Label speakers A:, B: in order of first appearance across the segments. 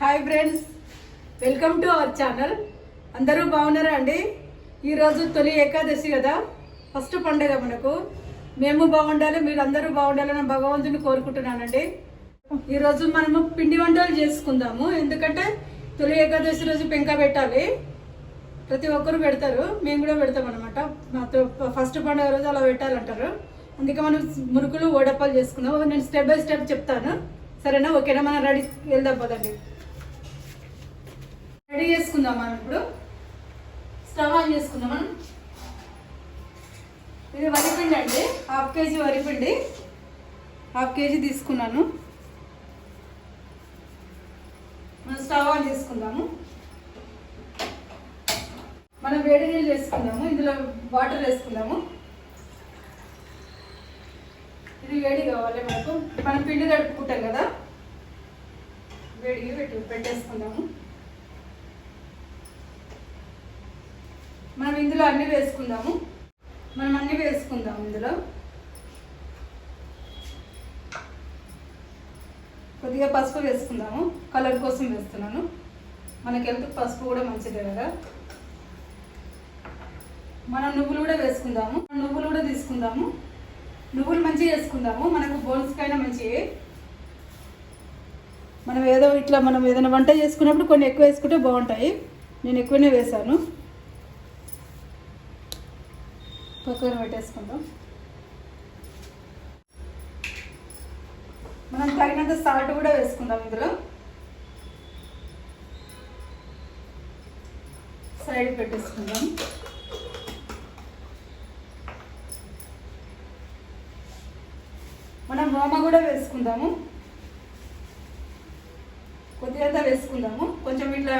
A: Hi friends welcome to our channel అందరూ బాగున్నారా అండి? ఈరోజు తొలి ఏకాదశి కదా. ఫస్ట్ పండుగ మనకు. మేము బాగుండాలి మీరు అందరూ బాగుండాలని భగవంతుని కోరుకుంటున్నానండి. ఈరోజు మనము పిండి వంటలు చేసుకుందాము. ఎందుకంటే తొలి ఏకాదశి రోజు పెంక పెట్టాలి. ప్రతి ఒక్కరు పెడతారు. మేము కూడా పెడతాం అనమాట ఫస్ట్ పండుగ రోజు అలా పెట్టాలంటారు. అందుకే మనం మురుకులు ఓడప్పాలు చేసుకుందాం. నేను స్టెప్ బై స్టెప్ చెప్తాను. సరేనా? ఓకేనా? మనం రెడీ వెళ్దాం పదండి. రెడీ చేసుకుందాం మనం ఇప్పుడు. స్టవ్ ఆన్ చేసుకుందాం మనం. ఇది వరిపిండి అండి. హాఫ్ కేజీ వరిపిండి హాఫ్ కేజీ తీసుకున్నాను. మనం స్టవ్ ఆన్ చేసుకుందాము. మనం వేడి నీళ్ళు వేసుకుందాము. ఇందులో వాటర్ వేసుకుందాము. ఇది వేడి కావాలి మనకు. మనం పిండి తడుపుకుంటాం కదా. వేడిగా పెట్టు పెట్టేసుకుందాము. మనం ఇందులో అన్నీ వేసుకుందాము. మనం అన్ని వేసుకుందాము ఇందులో. కొద్దిగా పసుపు వేసుకుందాము. కలర్ కోసం వేస్తున్నాను. మనకి హెల్త్ పసుపు కూడా మంచిదే కదా. మనం నువ్వులు కూడా వేసుకుందాము. నువ్వులు కూడా తీసుకుందాము. నువ్వులు మంచిగా వేసుకుందాము. మనకు బోన్స్కైనా మంచివి మనం ఏదో ఇట్లా మనం ఏదైనా వంట చేసుకున్నప్పుడు కొన్ని ఎక్కువ వేసుకుంటే బాగుంటాయి. నేను ఎక్కువనే వేసాను కుక్కర్ పెట్టేసుకుందాం. మనం తగినంత సాల్ట్ కూడా వేసుకుందాం ఇందులో. సైడ్ పెట్టేసుకుందాం. మనం రోమ కూడా వేసుకుందాము. కొద్దిగా వేసుకుందాము. కొంచెం ఇట్లా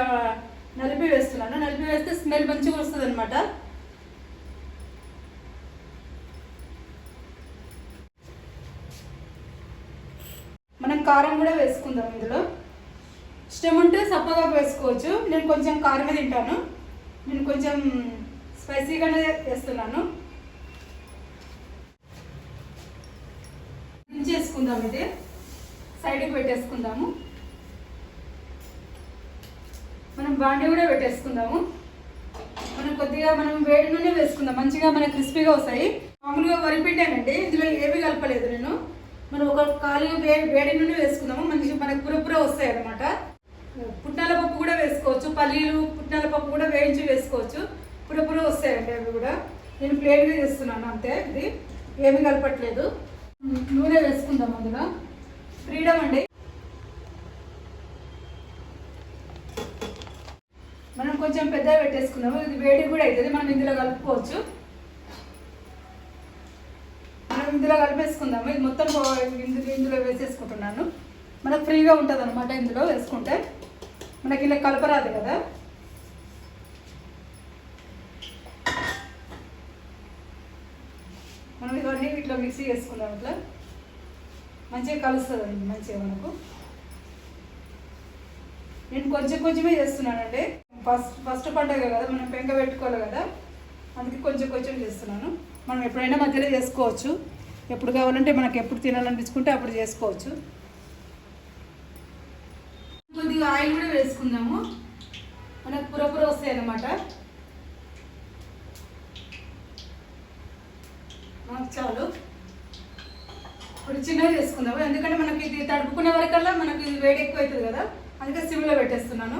A: నలిపి వేస్తున్నాను. నలిపి వేస్తే స్మెల్ మంచిగా వస్తుంది అనమాట కారం కూడా వేసుకుందాం ఇందులో. ఇష్టం ఉంటే సప్పగా వేసుకోవచ్చు. నేను కొంచెం కారమే తింటాను. నేను కొంచెం స్పైసీగానే వేస్తున్నాను. చేసుకుందాం ఇది. సైడ్కి పెట్టేసుకుందాము. మనం బాండి కూడా పెట్టేసుకుందాము. మనం కొద్దిగా మనం వేడి నూనె వేసుకుందాం. మంచిగా మనకి క్రిస్పీగా వస్తాయి. మామూలుగా వరిపిండానండి ఇందులో ఏమీ కలపలేదు నేను. మనం ఒక కాలు వే వేడి నూనె వేసుకుందాము. మంచి మనకు పురపుర వస్తాయి అనమాట పుట్నాల పప్పు కూడా వేసుకోవచ్చు. పల్లీలు పుట్నాల పప్పు కూడా వేయించి వేసుకోవచ్చు. పురపుర వస్తాయండి అవి కూడా. నేను ప్లేట్గా చేస్తున్నాను అంతే. ఇది ఏమీ కలపట్లేదు. నూనె వేసుకుందాం అందులో. ఫ్రీడమ్ అండి. మనం కొంచెం పెద్దగా పెట్టేసుకుందాము. ఇది వేడి కూడా అవుతుంది. మనం ఇందులో కలుపుకోవచ్చు మనం ఇందులో కలిపేసుకుందాము. ఇది మొత్తం ఇందులో ఇందులో వేసేసుకుంటున్నాను. మనకు ఫ్రీగా ఉంటుంది అనమాట ఇందులో వేసుకుంటే. మనకి ఇలా కలపరాదు కదా. మనం ఇవన్నీ ఇట్లా మిక్సీ చేసుకుందాం ఇట్లా మంచిగా కలుస్తుంది మంచిగా మనకు. నేను కొంచెం కొంచెమే చేస్తున్నానండి. ఫస్ట్ ఫస్ట్ పండగ కదా మనం పెంక పెట్టుకోవాలి కదా. అందుకే కొంచెం కొంచెం చేస్తున్నాను. మనం ఎప్పుడైనా మధ్యలో చేసుకోవచ్చు. ఎప్పుడు కావాలంటే మనకు ఎప్పుడు తినాలనిపించుకుంటే అప్పుడు చేసుకోవచ్చు. కొద్దిగా ఆయిల్ కూడా వేసుకుందాము. మనకు పురపుర వస్తాయి అన్నమాట. మనకు చాలు. ఇప్పుడు చిన్నగా చేసుకుందాము ఎందుకంటే మనకి ఇది తడుపుకునే వరకల్లా మనకి ఇది వేడి ఎక్కువ అవుతుంది కదా. అందుకే సిమ్లో పెట్టేస్తున్నాను.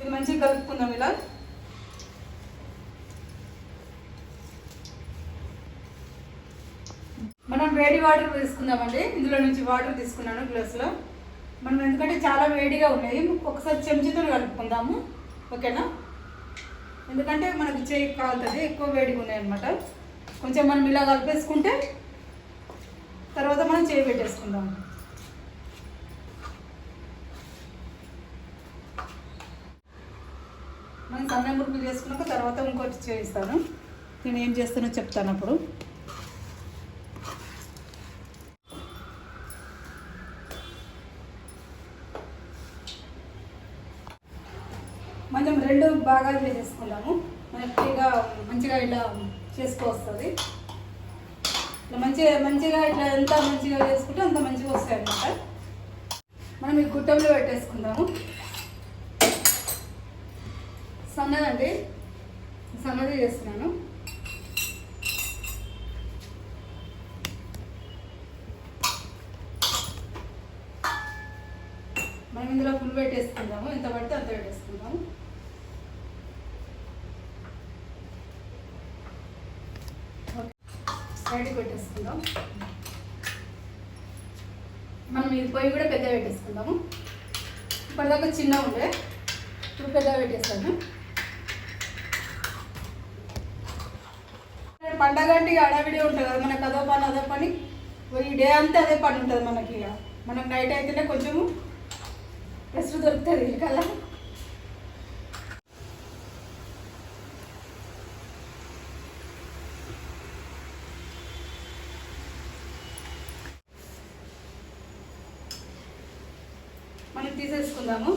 A: ఇది మంచిగా కలుపుకుందాం ఇలా మనం వేడి వాటర్ తీసుకుందామండి. ఇందులో నుంచి వాటర్ తీసుకున్నాను గ్లాస్లో. మనం ఎందుకంటే చాలా వేడిగా ఉన్నాయి ఒకసారి చెంచాతో కలుపుకుందాము. ఓకేనా? ఎందుకంటే మనకు చేయి కాలుతుంది. ఎక్కువ వేడిగా ఉన్నాయి అనమాట కొంచెం మనం ఇలా కలిపేసుకుంటే తర్వాత మనం చేయి పెట్టేసుకుందాము మనం సన్న మురుకులు చేసుకున్నాక తర్వాత ఇంకోటి చేయిస్తాను. నేను ఏం చేస్తానో చెప్తాను అప్పుడు మనం రెండు భాగాలు చేసేసుకుందాము మంచిగా ఫ్రీగా మంచిగా ఇలా చేసుకొస్తుంది ఇట్లా మంచిగా మంచిగా ఇట్లా ఎంత మంచిగా చేసుకుంటే అంత మంచిగా వస్తాయి అన్నమాట. మనం ఈ గుట్టంలో పెట్టేసుకుందాము. సన్నదండి సన్నది చేస్తున్నాను. మనం ఇందులో ఫుల్ పెట్టేసుకుందాము. ఎంత పడితే అంత పెట్టేసుకుందాము. సైడ్కి పెట్టేసుకుందాం. మనం ఇది పొయ్యి కూడా పెద్ద పెట్టేసుకుందాము. ఇప్పటిదాకా చిన్న ఉండే. ఇప్పుడు పెద్ద పెట్టేస్తాను పండగ అంటే ఇక ఉంటుంది కదా మనకు అదో పని అదో పని. ఈ డే అంతా అదే పని ఉంటుంది మనకి ఇక. మనకు నైట్ అయితేనే కొంచెము రెస్ట్ దొరుకుతుంది కదా మనం తీసేసుకుందాము.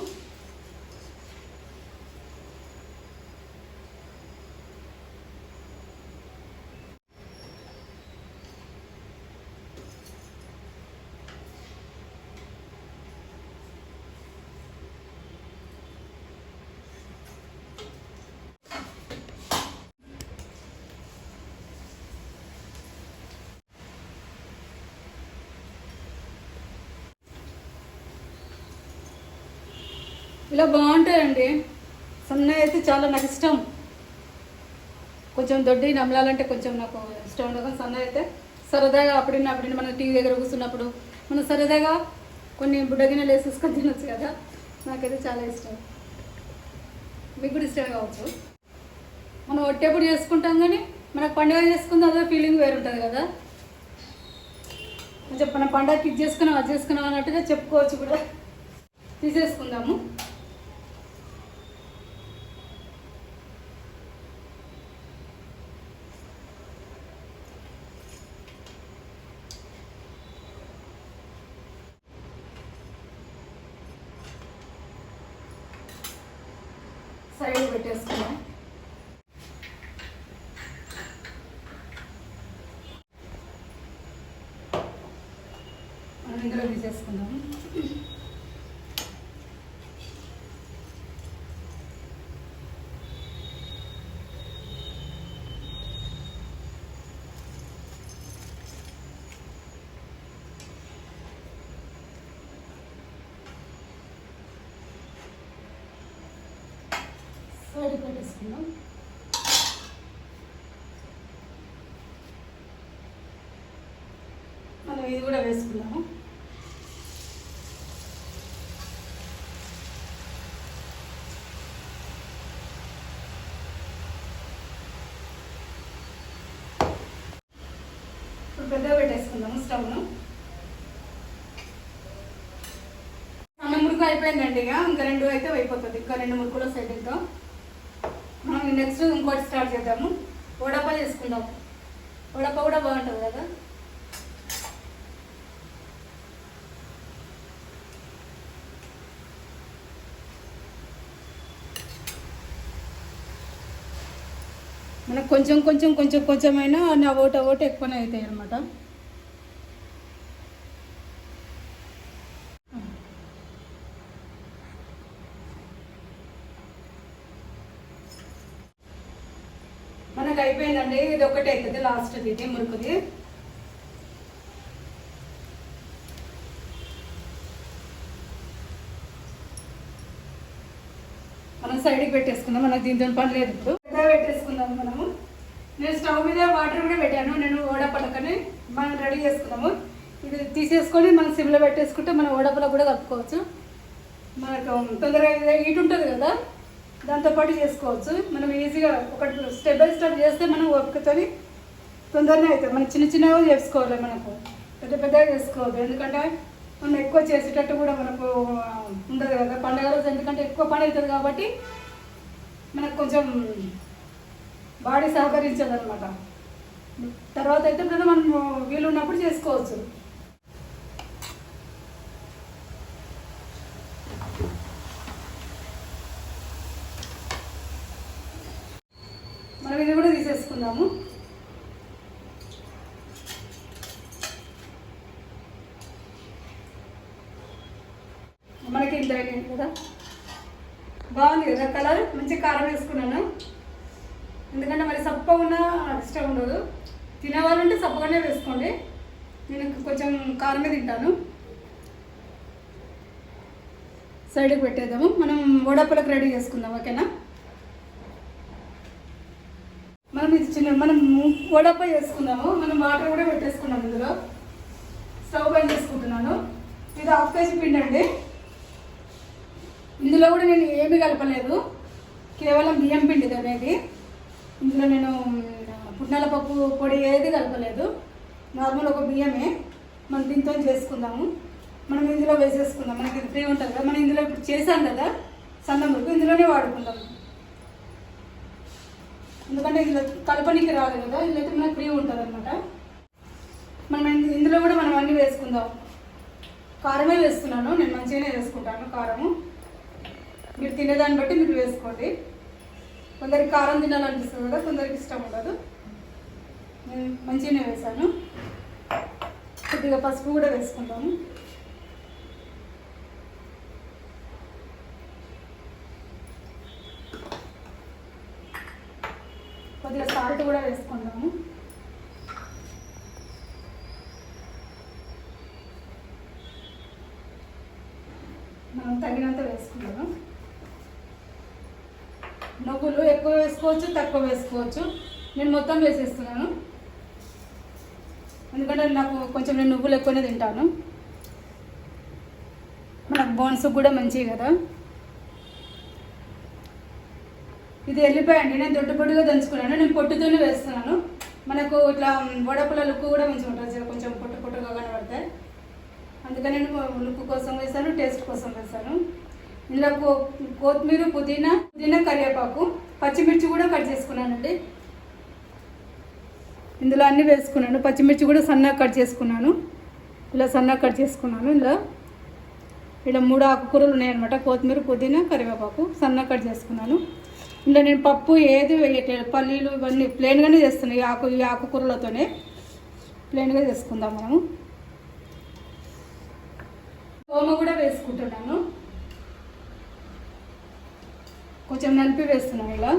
A: ఇలా బాగుంటాయండి. సన్నయ్య అయితే చాలా నాకు ఇష్టం. కొంచెం దొడ్డి నమలాలంటే కొంచెం నాకు ఇష్టం ఉండదు. సన్నయ్య అయితే సరదాగా అప్పుడిన్న అప్పుడిన్న మన టీవీ దగ్గర కూర్చున్నప్పుడు మనం సరదాగా కొన్ని బుడ్డగిన్నెలు వేసేసుకొని తినొచ్చు కదా. నాకైతే చాలా ఇష్టం. మీకు కూడా ఇష్టం కావచ్చు. మనం ఒట్టేప్పుడు చేసుకుంటాం కానీ మనకు పండుగ చేసుకుంది అదే ఫీలింగ్ వేరు ఉంటుంది కదా. కొంచెం మన పండగకి ఇది చేసుకున్నాం అది చేసుకున్నాం అన్నట్టుగా చెప్పుకోవచ్చు కూడా. తీసేసుకుందాము సైడ్ పెట్టేసుకున్నాం మనం ఇందులో తీసేసుకుందాము సైడ్ పెట్టేసుకుందాం మనం ఇది కూడా వేసుకున్నాము ఇప్పుడు పెద్ద పెట్టేసుకుందాము స్టవ్ను. అన్న మురుకు అయిపోయిందండి ఇక. ఇంకా రెండు అయితే అయిపోతుంది. ఇంకా రెండు మురుకులు సైడ్ ఇంకా మనం నెక్స్ట్ ఇంకోటి స్టార్ట్ చేద్దాము. వడప చేసుకుందాం వడప కూడా బాగుంటుంది కదా. మనకు కొంచెం కొంచెం కొంచెం కొంచెమైనా నా అవోట ఓటు ఎక్కువనే అవుతాయి అనమాట మనకు అయిపోయిందండి. ఇది ఒకటి అవుతుంది లాస్ట్ ఇది మురుకుది. మనం సైడ్కి పెట్టేసుకుందాం మనకు దీంతో పని లేదు ఇప్పుడు. పెద్దగా మనము. నేను స్టవ్ మీద వాటర్ కూడా పెట్టాను. నేను ఓడ పలకని మనం రెడీ చేసుకున్నాము. ఇది తీసేసుకొని మనం సిమ్లో పెట్టేసుకుంటే మనం ఓడపల కూడా కలుపుకోవచ్చు. మనకు తొందరగా ఇది హీట్ ఉంటుంది కదా దాంతోపాటు చేసుకోవచ్చు. మనం ఈజీగా ఒకటి స్టెప్ బై స్టెప్ చేస్తే మనం ఓపికతోని తొందరనే అవుతుంది. మనం చిన్న చిన్నగా చేసుకోవాలి మనకు. పెద్ద పెద్దగా చేసుకోవద్దు. ఎందుకంటే మనం ఎక్కువ చేసేటట్టు కూడా మనకు ఉండదు కదా. పండగ రోజు ఎందుకంటే ఎక్కువ పని అవుతుంది కాబట్టి మనకు కొంచెం బాడీ సహకరించదు అనమాట తర్వాత అయితే ఇప్పుడు మనం వీలు ఉన్నప్పుడు చేసుకోవచ్చు. మనం ఇది కూడా తీసేసుకుందాము. మనకి ఇంత అయినాయి కదా? బాగుంది కదా కలర్? మంచి కారం వేసుకున్నాను. ఎందుకంటే మరి సప్ప ఉన్న ఇష్టం ఉండదు. తినేవాళ్ళు ఉంటే సప్పగానే వేసుకోండి. నేను కొంచెం కారమే తింటాను. సైడ్కి పెట్టేద్దాము. మనం వడపలకు రెడీ చేసుకుందాం ఓకేనా? మనం ఇది చిన్న మనం వడప చేసుకుందాము. మనం వాటర్ కూడా పెట్టేసుకున్నాం ఇందులో. స్టవ్ పైన చేసుకుంటున్నాను. ఇది హాఫ్ కేజీ పిండి అండి. ఇందులో కూడా నేను ఏమీ కలపలేదు. కేవలం బియ్యం పిండి ఇది అనేది. ఇందులో నేను పుట్నాల పప్పు పొడి ఏది కలపలేదు. నార్మల్ ఒక బియ్యమే. మనం దీంతో చేసుకుందాము. మనం ఇందులో వేసేసుకుందాం. మనకి ఇది ఫ్రీ ఉంటుంది కదా. మనం ఇందులో ఇప్పుడు చేసాం కదా సన్న వరకు ఇందులోనే వాడుకుందాం. ఎందుకంటే ఇందులో కలపనికి రాదు కదా ఇదైతే మనకు ఫ్రీ ఉంటుంది అనమాట మనం ఇందులో కూడా మనం అన్నీ వేసుకుందాం. కారమే వేస్తున్నాను. నేను మంచిగానే వేసుకుంటాను కారము. మీరు తినేదాన్ని బట్టి మీరు వేసుకోండి. కొందరికి కారం తినాలనిపిస్తుంది కదా కొందరికి ఇష్టం ఉండదు. నేను మంచిగానే వేసాను కొద్దిగా పసుపు కూడా వేసుకుందాము కొద్దిగా సాల్ట్ కూడా వేసుకుందాము మనం తగినంత వేసుకుందాము నువ్వులు ఎక్కువ వేసుకోవచ్చు తక్కువ వేసుకోవచ్చు. నేను మొత్తం వేసేస్తున్నాను. ఎందుకంటే నాకు కొంచెం నేను నువ్వులు ఎక్కువనే తింటాను. మనకు బోన్స్ కూడా మంచివి కదా. ఇది వెళ్ళిపోయి అండి. నేను దొడ్డు పొడిగా దంచుకున్నాను. నేను పొట్టుతోనే వేస్తున్నాను. మనకు ఇట్లా వడపల లుక్ కూడా మంచిగా ఉంటుంది కొంచెం పొట్టు పొట్టుగా కనబడతాయి అందుకని నేను లుక్ కోసం వేసాను టేస్ట్ కోసం వేసాను ఇందులో కొత్తిమీర పుదీనా పుదీనా కరివేపాకు. పచ్చిమిర్చి కూడా కట్ చేసుకున్నానండి. ఇందులో అన్నీ వేసుకున్నాను. పచ్చిమిర్చి కూడా సన్నగా కట్ చేసుకున్నాను. ఇలా సన్నగా కట్ చేసుకున్నాను ఇలా ఇలా మూడు ఆకుకూరలు ఉన్నాయన్నమాట. కొత్తిమీర పుదీనా కరివేపాకు సన్నగా కట్ చేసుకున్నాను. ఇలా నేను పప్పు ఏది వేయట్లేదు. పల్లీలు ఇవన్నీ ప్లెయిన్గానే చేస్తున్నాను ఈ ఆకు ఈ ఆకుకూరలతోనే ప్లెయిన్గా చేసుకుందాం మనము. ఓమ కూడా వేసుకుంటున్నాను. కొంచెం నలిపి వేస్తున్నాను ఇలా.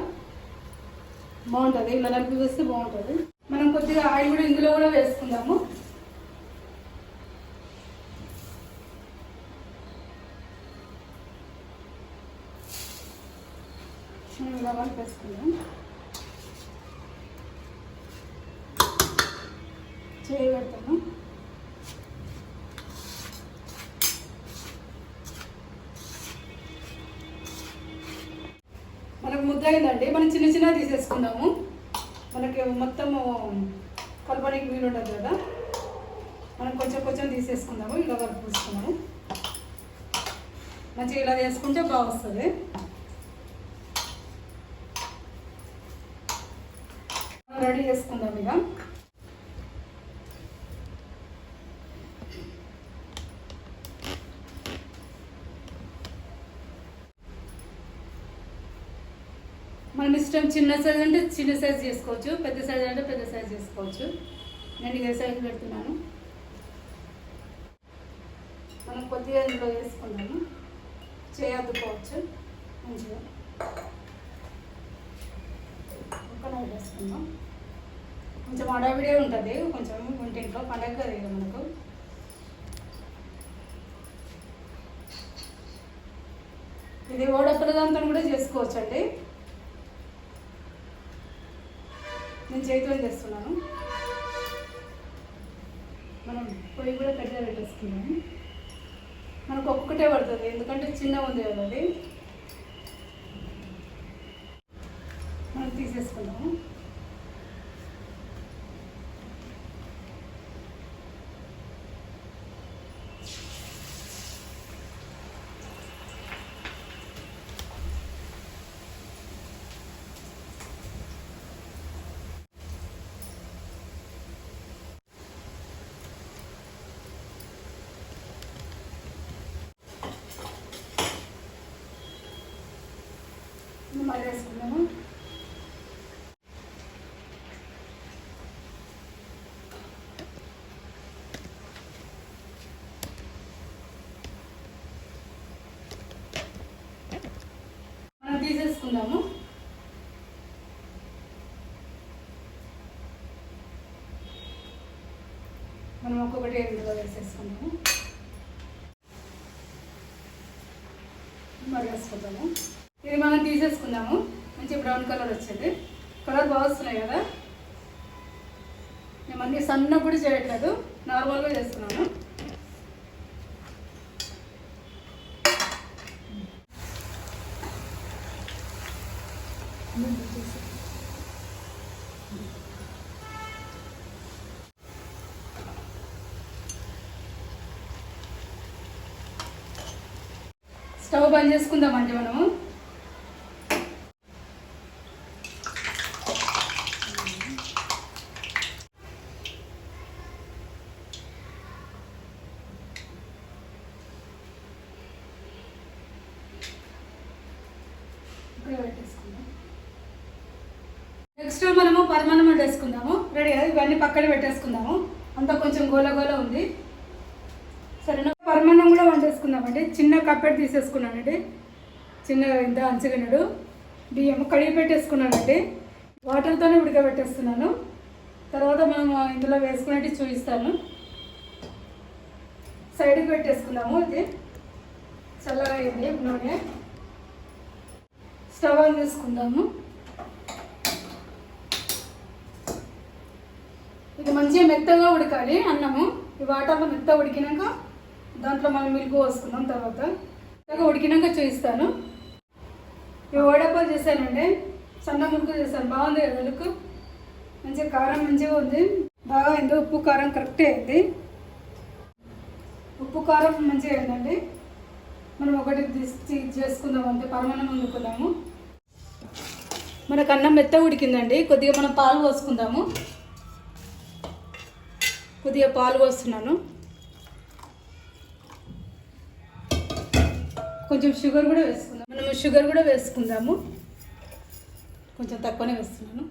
A: బాగుంటుంది ఇలా నలిపి వేస్తే బాగుంటుంది. మనం కొద్దిగా ఆయిల్ కూడా ఇందులో కూడా వేసుకుందాము. మనం ఇలా కలిపేసుకుందాం చేయి మనకు అయిందండి మనం చిన్న చిన్న తీసేసుకుందాము. మనకి మొత్తము కలపడానికి వీలు ఉండదు కదా. మనం కొంచెం కొంచెం తీసేసుకుందాము. ఇలా కలుపుకుందాము మంచిగా ఇలా చేసుకుంటే బాగా వస్తుంది రెడీ చేసుకుందాం ఇక. మనం ఇష్టం చిన్న సైజ్ అంటే చిన్న సైజ్ చేసుకోవచ్చు పెద్ద సైజ్ అంటే పెద్ద సైజ్ చేసుకోవచ్చు. నేను ఇదే సైజ్ పెడుతున్నాను. మనం కొద్దిగా ఇందులో వేసుకున్నాము చేయద్దుకోవచ్చు. మంచిగా. వేసుకుందాం. కొంచెం అడవిడే ఉంటుంది. కొంచెం ఇంట్లో పండగ కదా ఇక మనకు. ఇది ఓడ దాంతో కూడా చేసుకోవచ్చు అండి నేను చేతిలో చేస్తున్నాను మనం పొయ్యి కూడా కట్టిగా పెట్టేసుకున్నాము మనకు ఒక్కటే పడుతుంది ఎందుకంటే చిన్న ఉంది కదా అది మనం తీసేసుకున్నాము మళ్ళీ వేసుకున్నాము వేసుకుందాము మనం ఒక్కొక్కటి ఇందులో వేసేసుకుందాము మరి ఇది మనం తీసేసుకుందాము. మంచి బ్రౌన్ కలర్ వచ్చేది. కలర్ బాగుస్తున్నాయి కదా. మేము అన్ని సన్న కూడా చేయట్లేదు. నార్మల్గా చేస్తున్నాను. స్టవ్ బంద్ చేసుకుందామండి మనము. నెక్స్ట్ మనము పరమాన్నం వేసుకుందాము. రెడీ కదా? ఇవన్నీ పక్కన పెట్టేసుకుందాము. అంతా కొంచెం గోల గోల ఉంది. సరేనా కూడా వండేసుకున్నామండి చిన్న కప్పెట్ తీసేసుకున్నానండి చిన్న ఇంత అంచగనుడు. బియ్యం కడిగి పెట్టేసుకున్నానండి వాటర్తోనే ఉడకబెట్టేస్తున్నాను. తర్వాత మనం ఇందులో వేసుకునేటి చూపిస్తాను. సైడ్కి పెట్టేసుకుందాము ఇది. చల్లగా అయింది నూనె. స్టవ్ ఆన్ చేసుకుందాము. ఇది మంచిగా మెత్తగా ఉడకాలి అన్నము. ఈ వాటర్లో మెత్తగా ఉడికినాక దాంట్లో మనం మిల్క్ పోసుకున్నాం తర్వాత. ఇంకా ఉడికినాక చూపిస్తాను. ఇవి వడపాలు చేశానండి. సన్న మురుకు చేశాను. బాగుంది కదా మంచి మంచిగా కారం మంచిగా ఉంది. బాగా అయింది. ఉప్పు కారం కరెక్టే అయింది. ఉప్పు కారం మంచిగా అయిందండి. మనం ఒకటి తీసి చేసుకుందాం అంటే పరమాన్నం వండుకుందాము. మనకు అన్నం మెత్త ఉడికిందండి. కొద్దిగా మనం పాలు పోసుకుందాము. కొద్దిగా పాలు పోస్తున్నాను. కొంచెం షుగర్ కూడా వేసుకుందాం. మనము షుగర్ కూడా వేసుకుందాము. కొంచెం తక్కువనే వేస్తున్నాను.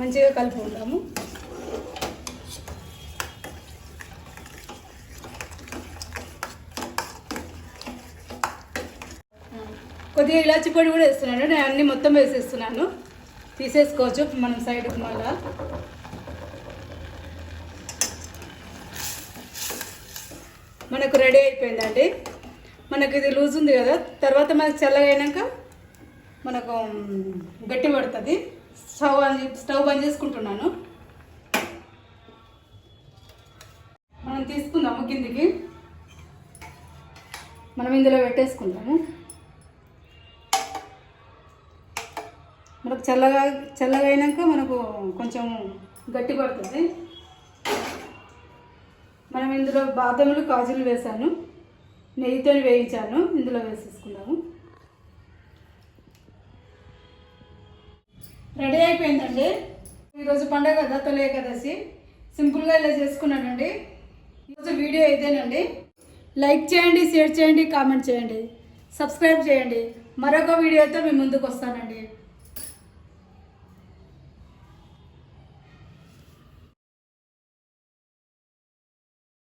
A: మంచిగా కలుపుకుందాము. కొద్దిగా ఇలాచి పొడి కూడా వేస్తున్నాను. నేను అన్ని మొత్తం వేసేస్తున్నాను. తీసేసుకోవచ్చు. మనం సైడ్ మళ్ళా. మనకు రెడీ అయిపోయిందండి. మనకు ఇది లూజ్ ఉంది కదా తర్వాత మనకు చల్లగా మనకు గట్టి పడుతుంది. స్టవ్ ఆన్ స్టవ్ బంద్ చేసుకుంటున్నాను. మనం తీసుకుందాము కిందికి. మనం ఇందులో పెట్టేసుకుందాము. మనకు చల్లగా చల్లగా అయినాక మనకు కొంచెం గట్టి పడుతుంది. మనం ఇందులో బాదములు కాజులు వేసాను నెయ్యితో వేయించాను. ఇందులో వేసేసుకున్నాము రెడీ అయిపోయిందండి. ఈరోజు పండగ కదా తొలి ఏకాదశి. సింపుల్గా ఇలా చేసుకున్నానండి. ఈరోజు వీడియో ఇదేనండి. లైక్ చేయండి షేర్ చేయండి కామెంట్ చేయండి. సబ్స్క్రైబ్ చేయండి. మరొక వీడియోతో మీ ముందుకు వస్తానండి.